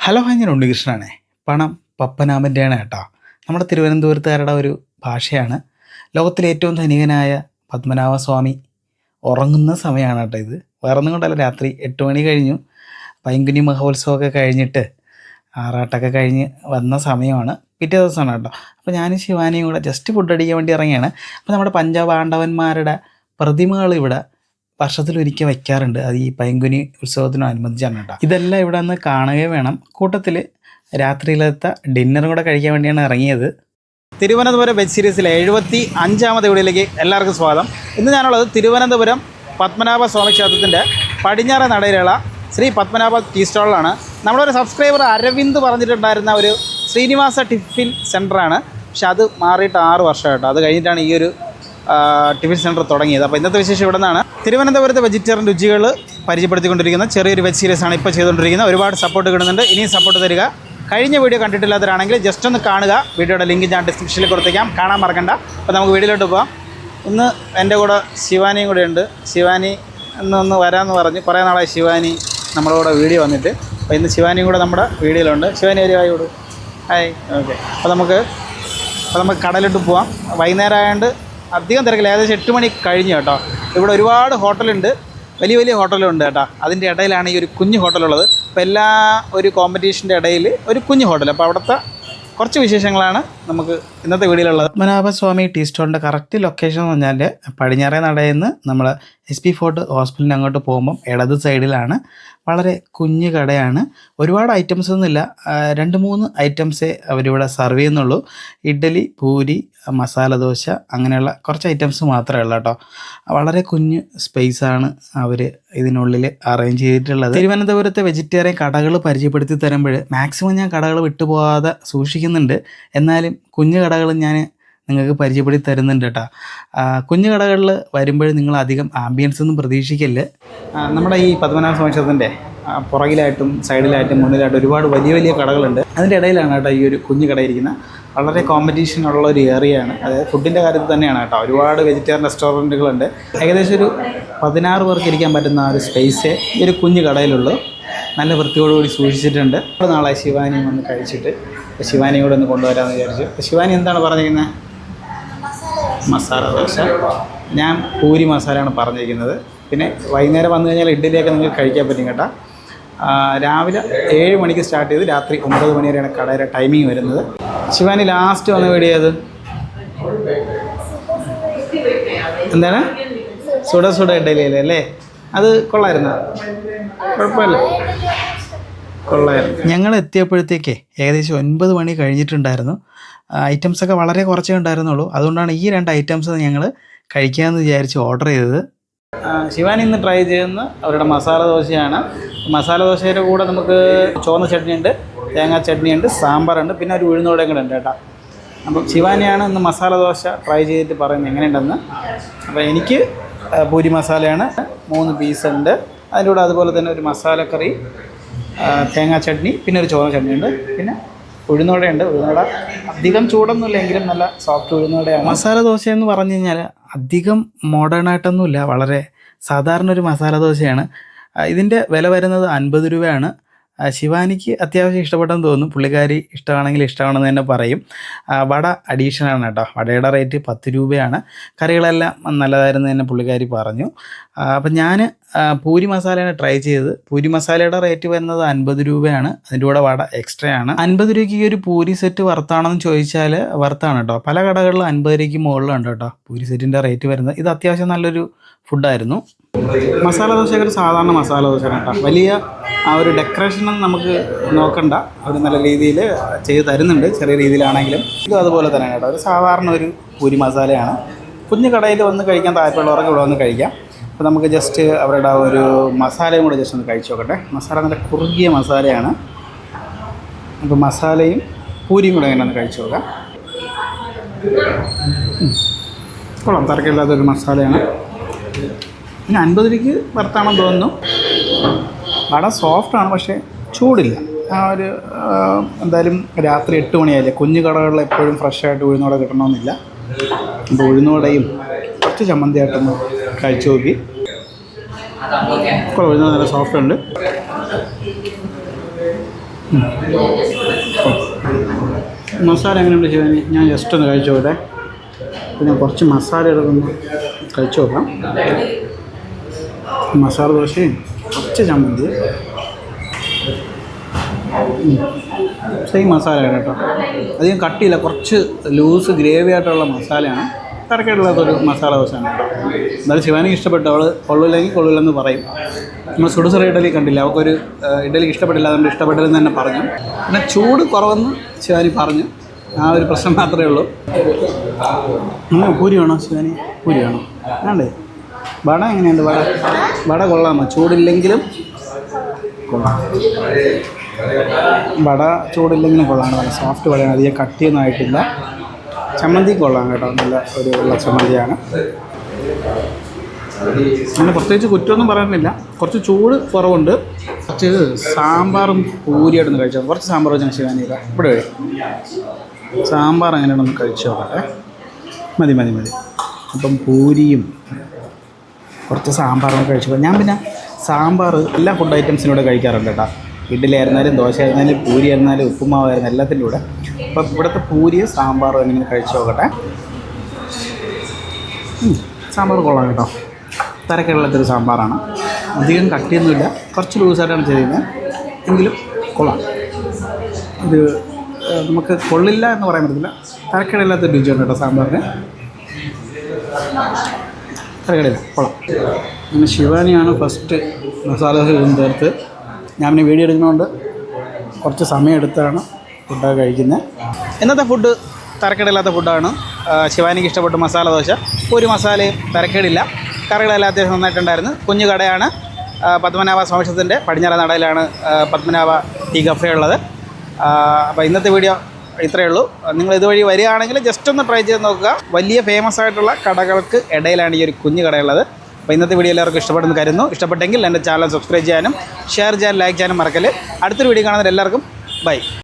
Hello hi ഞാൻ ഉണ്ണികൃഷ്ണനാണേ. പണം പപ്പനാമന്റെയാണ് കേട്ടോ. നമ്മുടെ തിരുവനന്തപുരത്തുകാരുടെ ഒരു ഭാഷയാണ്. ലോകത്തിലെ ഏറ്റവും ധനികനായ പത്മനാഭസ്വാമി ഉറങ്ങുന്ന സമയമാണ് കേട്ടോ ഇത്. വേറൊന്നും കൊണ്ടല്ല രാത്രി എട്ട് മണി കഴിഞ്ഞു. പൈങ്കുനി മഹോത്സവമൊക്കെ കഴിഞ്ഞിട്ട് ആറാട്ടൊക്കെ കഴിഞ്ഞ് വന്ന സമയമാണ്. പിറ്റേ ദിവസമാണ് കേട്ടോ. അപ്പോൾ ഞാനും ശിവാനിയും കൂടെ ജസ്റ്റ് ഫുഡ് അടിക്കാൻ വേണ്ടി ഇറങ്ങിയാണ്. അപ്പോൾ നമ്മുടെ പഞ്ചപാണ്ഡവന്മാരുടെ പ്രതിമകൾ ഇവിടെ വർഷത്തിലൊരിക്കൽ വയ്ക്കാറുണ്ട്. അത് ഈ പൈങ്കുനി ഉത്സവത്തിനനുബന്ധിച്ചാണ് കേട്ടോ. ഇതെല്ലാം ഇവിടെ നിന്ന് കാണുകയും വേണം. കൂട്ടത്തിൽ രാത്രിയിലത്തെ ഡിന്നറും കൂടെ കഴിക്കാൻ വേണ്ടിയാണ് ഇറങ്ങിയത്. തിരുവനന്തപുരം വെബ് സീരീസിലെ എഴുപത്തി അഞ്ചാമത് വീടിലേക്ക് എല്ലാവർക്കും സ്വാഗതം. ഇന്ന് ഞാനുള്ളത് തിരുവനന്തപുരം പത്മനാഭ സ്വാമി ക്ഷേത്രത്തിന്റെ പടിഞ്ഞാറ നടയിലുള്ള ശ്രീ പത്മനാഭ ടീ സ്റ്റാളിലാണ്. നമ്മുടെ ഒരു സബ്സ്ക്രൈബർ അരവിന്ദ് പറഞ്ഞിട്ടുണ്ടായിരുന്ന ഒരു ശ്രീനിവാസ ടിഫിൻ സെന്ററാണ് പക്ഷെ അത് മാറിയിട്ട് ആറ് വർഷമായിട്ടോ. അത് കഴിഞ്ഞിട്ടാണ് ഈ ഒരു ടിഫിൻ സെന്റർ തുടങ്ങിയത്. അപ്പോൾ ഇന്നത്തെ വിശേഷം ഇവിടെ നിന്നാണ്. തിരുവനന്തപുരത്തെ വെജിറ്റേറിയൻ രുചികൾ പരിചയപ്പെടുത്തിക്കൊണ്ടിരിക്കുന്ന ചെറിയൊരു വെബ് സീരീസ് ആണ് ഇപ്പോൾ ചെയ്തുകൊണ്ടിരിക്കുന്നത്. ഒരുപാട് സപ്പോർട്ട് കിട്ടുന്നുണ്ട്. ഇനിയും സപ്പോർട്ട് തരിക. കഴിഞ്ഞ വീഡിയോ കണ്ടിട്ടില്ലാത്തവരാണെങ്കിൽ ജസ്റ്റ് ഒന്ന് കാണുക. വീഡിയോയുടെ ലിങ്ക് ഞാൻ ഡിസ്ക്രിപ്ഷനിൽ കൊടുത്തേക്കാം. കാണാൻ മറക്കണ്ട. അപ്പോൾ നമുക്ക് വീഡിയോയിലോട്ട് പോകാം ഇന്ന് എന്റെ കൂടെ ശിവാനിയും കൂടെ ഉണ്ട്. ശിവാനി ഇന്നൊന്ന് വരാമെന്ന് പറഞ്ഞ്. കുറേ നാളായി ശിവാനി നമ്മുടെ കൂടെ വീഡിയോ വന്നിട്ട്. അപ്പോൾ ഇന്ന് ശിവാനിയും കൂടെ നമ്മുടെ വീഡിയോയിലുണ്ട്. ശിവാനി ഒരു ഹായ് കൊടു. ഹായ് ഓക്കെ അപ്പോൾ നമുക്ക് അപ്പോൾ നമുക്ക് കടലിട്ട് പോവാം. വൈകുന്നേരം ആയതുകൊണ്ട് അധികം തിരക്കില്ല. ഏകദേശം എട്ട് മണി കഴിഞ്ഞു കേട്ടോ. ഇവിടെ ഒരുപാട് ഹോട്ടലുണ്ട്. വലിയ വലിയ ഹോട്ടലുണ്ട് കേട്ടോ. അതിന്റെ ഇടയിലാണ് ഈ ഒരു കുഞ്ഞു ഹോട്ടലുള്ളത്. അപ്പോൾ എല്ലാ ഒരു കോമ്പറ്റീഷന്റെ ഇടയിൽ ഒരു കുഞ്ഞു ഹോട്ടൽ. അപ്പോൾ അവിടുത്തെ കുറച്ച് വിശേഷങ്ങളാണ് നമുക്ക് ഇന്നത്തെ വീഡിയോയിലുള്ളത് പത്മനാഭസ്വാമി ടീ സ്റ്റോളിന്റെ കറക്റ്റ് ലൊക്കേഷൻ എന്ന് പറഞ്ഞാൽ പടിഞ്ഞാറേ നടയിൽ നമ്മൾ എസ് പി ഫോർട്ട് ഹോസ്പിറ്റലിന് അങ്ങോട്ട് പോകുമ്പം ഇടത് സൈഡിലാണ്. വളരെ കുഞ്ഞു കടയാണ്. ഒരുപാട് ഐറ്റംസ് ഒന്നുമില്ല. രണ്ട് മൂന്ന് ഐറ്റംസേ അവരിവിടെ സർവ് ചെയ്യുന്നുള്ളൂ. ഇഡ്ഡലി പൂരി മസാല ദോശ അങ്ങനെയുള്ള കുറച്ച് ഐറ്റംസ് മാത്രമേ ഉള്ളൂ കേട്ടോ. വളരെ കുഞ്ഞ് സ്പേസാണ് അവർ ഇതിനുള്ളിൽ അറേഞ്ച് ചെയ്തിട്ടുള്ളത്. തിരുവനന്തപുരത്തെ വെജിറ്റേറിയൻ കടകൾ പരിചയപ്പെടുത്തി തരുമ്പോൾ മാക്സിമം ഞാൻ കടകൾ വിട്ടുപോകാതെ സൂക്ഷിക്കുന്നുണ്ട്. എന്നാലും കുഞ്ഞു കടകൾ ഞാൻ നിങ്ങൾക്ക് പരിചയപ്പെടുത്തി തരുന്നുണ്ട് കേട്ടോ. കുഞ്ഞു കടകളിൽ വരുമ്പോൾ നിങ്ങൾ അധികം ആംബിയൻസ് ഒന്നും പ്രതീക്ഷിക്കല്ല്. നമ്മുടെ ഈ പത്മനാഭ സ്വാമിക്ഷേത്രത്തിന്റെ പുറകിലായിട്ടും സൈഡിലായിട്ടും മുന്നിലായിട്ടും ഒരുപാട് വലിയ വലിയ കടകളുണ്ട്. അതിന്റെ ഇടയിലാണ് കേട്ടോ ഈ ഒരു കുഞ്ഞു കട ഇരിക്കുന്നത്. വളരെ കോമ്പറ്റീഷൻ ഉള്ള ഒരു ഏറിയ ആണ്. അതായത് ഫുഡിന്റെ കാര്യത്തിൽ തന്നെയാണ് കേട്ടോ. ഒരുപാട് വെജിറ്റേറിയൻ റെസ്റ്റോറന്റുകളുണ്ട് ഏകദേശം ഒരു പതിനാറ് പേർക്ക് ഇരിക്കാൻ പറ്റുന്ന ഒരു സ്പേസേ ഈ ഒരു കുഞ്ഞു കടയിലുള്ളൂ. നല്ല വൃത്തിയോടുകൂടി സൂക്ഷിച്ചിട്ടുണ്ട്. ഒരു നാളെ ശിവാനിയും വന്ന് കഴിച്ചിട്ട്. ശിവാനിയോട് ഒന്ന് കൊണ്ടുവരാമെന്ന് വിചാരിച്ചു. അപ്പോൾ ശിവാനി എന്താണ് പറഞ്ഞിരിക്കുന്നത് മസാല ദോശ. ഞാൻ പൂരി മസാലയാണ് പറഞ്ഞിരിക്കുന്നത്. പിന്നെ വൈകുന്നേരം വന്നു കഴിഞ്ഞാൽ ഇഡ്ഡലിയൊക്കെ നിങ്ങൾക്ക് കഴിക്കാൻ പറ്റും കേട്ടോ. രാവിലെ ഏഴ് മണിക്ക് സ്റ്റാർട്ട് ചെയ്ത് രാത്രി ഒമ്പത് മണി വരെയാണ് കടയുടെ ടൈമിംഗ് വരുന്നത്. ശിവാനി ലാസ്റ്റ് വന്ന് വേടിയത് എന്താണ്? സുട സുട ഇഡ്ഡലിയല്ലേ? അല്ലേ? അത് കൊള്ളായിരുന്നു? കുഴപ്പമില്ല. കൊള്ളായിരുന്നു. ഞങ്ങൾ എത്തിയപ്പോഴത്തേക്കേ ഏകദേശം ഒൻപത് മണി കഴിഞ്ഞിട്ടുണ്ടായിരുന്നു. ഐറ്റംസ് ഒക്കെ വളരെ കുറച്ചേ ഉണ്ടായിരുന്നുള്ളൂ. അതുകൊണ്ടാണ് ഈ രണ്ട് ഐറ്റംസ് ഞങ്ങൾ കഴിക്കാമെന്ന് വിചാരിച്ച് ഓർഡർ ചെയ്തത്. ശിവാനി ഇന്ന് ട്രൈ ചെയ്യുന്ന അവരുടെ മസാല ദോശയാണ്. മസാല ദോശയുടെ കൂടെ നമുക്ക് ചുവന്ന ചട്നി ഉണ്ട് തേങ്ങാ ചട്നി ഉണ്ട് സാമ്പാറുണ്ട് പിന്നെ ഒരു ഉഴുന്നോടെയും കൂടെ ഉണ്ട് കേട്ടോ. അപ്പം ശിവാനിയാണ് ഇന്ന് മസാല ദോശ ട്രൈ ചെയ്തിട്ട് പറയുന്നത് എങ്ങനെയുണ്ടെന്ന്. അപ്പോൾ എനിക്ക് പൂരി മസാലയാണ്. മൂന്ന് പീസ് ഉണ്ട്. അതിന്റെ കൂടെ അതുപോലെ തന്നെ ഒരു മസാലക്കറി തേങ്ങാ ചട്നി പിന്നെ ഒരു ചോറ ചട്നി ഉണ്ട്. പിന്നെ ഉഴുന്നോടയുണ്ട് ഉഴുന്നോട അധികം ചൂടൊന്നുമില്ല എങ്കിലും നല്ല സോഫ്റ്റ് ഉഴുന്നോടയാണ് മസാല ദോശ എന്ന് പറഞ്ഞു കഴിഞ്ഞാൽ അധികം മോഡേൺ ആയിട്ടൊന്നുമില്ല. വളരെ സാധാരണ ഒരു മസാല ദോശയാണ്. ഇതിന്റെ വില വരുന്നത് അൻപത് രൂപയാണ്. ശിവാനിക്ക് അത്യാവശ്യം ഇഷ്ടപ്പെട്ടെന്ന് തോന്നുന്നു പുള്ളിക്കാരി ഇഷ്ടമാണെങ്കിൽ ഇഷ്ടമാണെന്ന് തന്നെ പറയും. വട അഡീഷണൽ ആണ് കേട്ടോ. വടയുടെ റേറ്റ് പത്ത് രൂപയാണ്. കറികളെല്ലാം നല്ലതായിരുന്നു തന്നെ പുള്ളിക്കാരി പറഞ്ഞു. അപ്പം ഞാൻ പൂരി മസാലയാണ് ട്രൈ ചെയ്തത്. പൂരി മസാലയുടെ റേറ്റ് വരുന്നത് അൻപത് രൂപയാണ്. അതിന്റെ കൂടെ വട എക്സ്ട്രാ ആണ്. അൻപത് രൂപയ്ക്ക് ഈ ഒരു പൂരി സെറ്റ് വർത്താണെന്ന് ചോദിച്ചാൽ വർത്താണ് കേട്ടോ. പല കടകളിലും അൻപത് രൂപയ്ക്ക് മുകളിലുണ്ട് കേട്ടോ പൂരി സെറ്റിന്റെ റേറ്റ് വരുന്നത്. ഇത് അത്യാവശ്യം നല്ലൊരു ഫുഡായിരുന്നു മസാല ദോശയൊക്കെ സാധാരണ മസാല ദോശയാണ് കേട്ടോ. വലിയ ആ ഒരു ഡെക്കറേഷനൊന്നും നമുക്ക് നോക്കണ്ട. അവർ നല്ല രീതിയിൽ ചെയ്ത് തരുന്നുണ്ട്. ചെറിയ രീതിയിലാണെങ്കിലും. ഇതും അതുപോലെ തന്നെ കേട്ടോ. ഒരു സാധാരണ ഒരു പൂരി മസാലയാണ്. കുഞ്ഞു കടയിൽ വന്ന് കഴിക്കാൻ താല്പര്യമുള്ളവർക്ക് ഇവിടെ വന്ന് കഴിക്കാം. അപ്പോൾ നമുക്ക് ജസ്റ്റ് അവരുടെ ഒരു മസാലയും കൂടെ ജസ്റ്റ് ഒന്ന് കഴിച്ചു നോക്കട്ടെ. മസാല നല്ല കുറുകിയ മസാലയാണ്. അപ്പോൾ മസാലയും പൂരിയും കൂടെ അങ്ങനെ ഒന്ന് കഴിച്ചു നോക്കാം. കൊള്ളാം. തരക്കില്ലാത്തൊരു മസാലയാണ്. പിന്നെ അൻപത് രൂപയ്ക്ക് വറുത്താണെന്ന് തോന്നുന്നു. വട സോഫ്റ്റാണ് പക്ഷേ ചൂടില്ല. ആ ഒരു എന്തായാലും രാത്രി എട്ട് മണിയായില്ലേ? കുഞ്ഞു കടകളിൽ എപ്പോഴും ഫ്രഷായിട്ട് ഉഴുന്നോട കിട്ടണമെന്നില്ല. അപ്പോൾ ഉഴുന്നോടയും കുറച്ച് ചമ്മന്തിയായിട്ടൊന്ന് കഴിച്ചു നോക്കി. കുഴപ്പമില്ല ഉഴുന്ന നല്ല സോഫ്റ്റ് ഉണ്ട്. മസാല എങ്ങനെയുണ്ട് ശിവാനി? ഞാൻ ജസ്റ്റ് ഒന്ന് കഴിച്ചു നോക്കട്ടെ. പിന്നെ കുറച്ച് മസാല എടുക്കുന്നു കഴിച്ചു നോക്കാം. മസാല ദോശയും കുറച്ച് ചമ്മന്തി. സെയിം മസാലയാണ് കേട്ടോ. അധികം കട്ടിയില്ല കുറച്ച് ലൂസ് ഗ്രേവി ആയിട്ടുള്ള മസാലയാണ്. തിരക്കായിട്ടുള്ളതൊരു മസാല ദോശയാണ്. കേട്ടോ എന്നാലും ശിവാനിക്ക് ഇഷ്ടപ്പെട്ടു അവൾ കൊള്ളില്ലെങ്കിൽ കൊള്ളില്ലെന്ന് പറയും. നമ്മൾ സുടുസുറ ഇഡലി കണ്ടില്ല അവൾക്കൊരു ഇഡലി ഇഷ്ടപ്പെട്ടില്ല അതുകൊണ്ട് ഇഷ്ടപ്പെട്ടില്ലെന്ന് തന്നെ പറഞ്ഞു. പിന്നെ ചൂട് കുറവെന്ന് ശിവാനി പറഞ്ഞു. ആ ഒരു പ്രശ്നം മാത്രമേ ഉള്ളൂ. പൂരി വേണോ ശിവാനി? പൂരി വേണോ? വേണ്ടേ? വട എങ്ങനെയുണ്ട് വട? വട കൊള്ളാമോ? ചൂടില്ലെങ്കിലും കൊള്ളാം. വട ചൂടില്ലെങ്കിലും കൊള്ളാണ് നല്ല സോഫ്റ്റ് വടയാണ്. അധികം കട്ടിയൊന്നും ആയിട്ടില്ല. ചമ്മന്തി കൊള്ളാം കേട്ടോ. നല്ല ഒരു ഉള്ള ചമ്മന്തിയാണ്. അങ്ങനെ പ്രത്യേകിച്ച് കുറ്റമൊന്നും പറയാനില്ല. കുറച്ച് ചൂട് കുറവുണ്ട്. കുറച്ച് സാമ്പാറും പൂരിയായിട്ടൊന്ന് കഴിച്ചോ. കുറച്ച് സാമ്പാർ വെച്ചാൽ ശിവാനിക്ക ഇവിടെ വരും. സാമ്പാർ എങ്ങനെയാണെന്ന് കഴിച്ചു നോക്കട്ടെ. മതി മതി മതി. അപ്പം പൂരിയും കുറച്ച് സാമ്പാറും കഴിച്ചു ഞാൻ പിന്നെ സാമ്പാർ എല്ലാ ഫുഡ് ഐറ്റംസിനും കൂടെ കഴിക്കാറുണ്ട് കേട്ടോ. ഇഡ്ഡലി ആയിരുന്നാലും ദോശ ആയിരുന്നാലും പൂരി ആയിരുന്നാലും ഉപ്പുമാവായിരുന്നു എല്ലാത്തിന്റെ കൂടെ. അപ്പം ഇവിടുത്തെ പൂരിയും സാമ്പാറും എങ്ങനെ കഴിച്ചു നോക്കട്ടെ. സാമ്പാർ കൊള്ളാം കേട്ടോ. തരക്കേരളത്തൊരു സാമ്പാറാണ്. അധികം കട്ടിയൊന്നുമില്ല. കുറച്ച് ലൂസായിട്ടാണ് ചെയ്യുന്നത് എങ്കിലും കൊള്ളാം. ഇത് നമുക്ക് കൊള്ളില്ല എന്ന് പറയാൻ പറ്റത്തില്ല. തരക്കേടില്ലാത്ത രുചിയുണ്ട് കേട്ടോ സാമ്പാറിന്. തരക്കേടില്ല കൊള്ളാം. പിന്നെ ശിവാനിയാണ് ഫസ്റ്റ് മസാല ഇതൊന്നും ചേർത്ത് ഞാൻ പിന്നെ വീഡിയോ എടുക്കുന്നതുകൊണ്ട് കുറച്ച് സമയം എടുത്താണ് ഫുഡൊക്കെ കഴിക്കുന്നത് ഇന്നത്തെ ഫുഡ് തരക്കേടില്ലാത്ത ഫുഡാണ് ശിവാനിക്ക് ഇഷ്ടപ്പെട്ട മസാല ദോശ. ഒരു മസാലയും തരക്കേടില്ല. കറികളെല്ലാം അത്യാവശ്യം നന്നായിട്ടുണ്ടായിരുന്നു. കുഞ്ഞു കടയാണ്. പത്മനാഭ സ്വാമിഷത്തിന്റെ പടിഞ്ഞാറ നടയിലാണ് പത്മനാഭ ടീ കഫേ ഉള്ളത്. അപ്പോൾ ഇന്നത്തെ വീഡിയോ ഇത്രയേ ഉള്ളൂ. നിങ്ങൾ ഇതുവഴി വരികയാണെങ്കിൽ ജസ്റ്റ് ഒന്ന് ട്രൈ ചെയ്ത് നോക്കുക. വലിയ ഫേമസ് ആയിട്ടുള്ള കടകൾക്ക് ഇടയിലാണ് ഈ ഒരു കുഞ്ഞു കടയുള്ളത്. അപ്പോൾ ഇന്നത്തെ വീഡിയോ എല്ലാവർക്കും ഇഷ്ടപ്പെടുന്നു കരുതുന്നു. ഇഷ്ടപ്പെട്ടെങ്കിൽ എന്റെ ചാനൽ സബ്സ്ക്രൈബ് ചെയ്യാനും ഷെയർ ചെയ്യാനും ലൈക്ക് ചെയ്യാനും മറക്കൽ അടുത്തൊരു വീഡിയോ കാണുന്നവർ എല്ലാവർക്കും ബൈ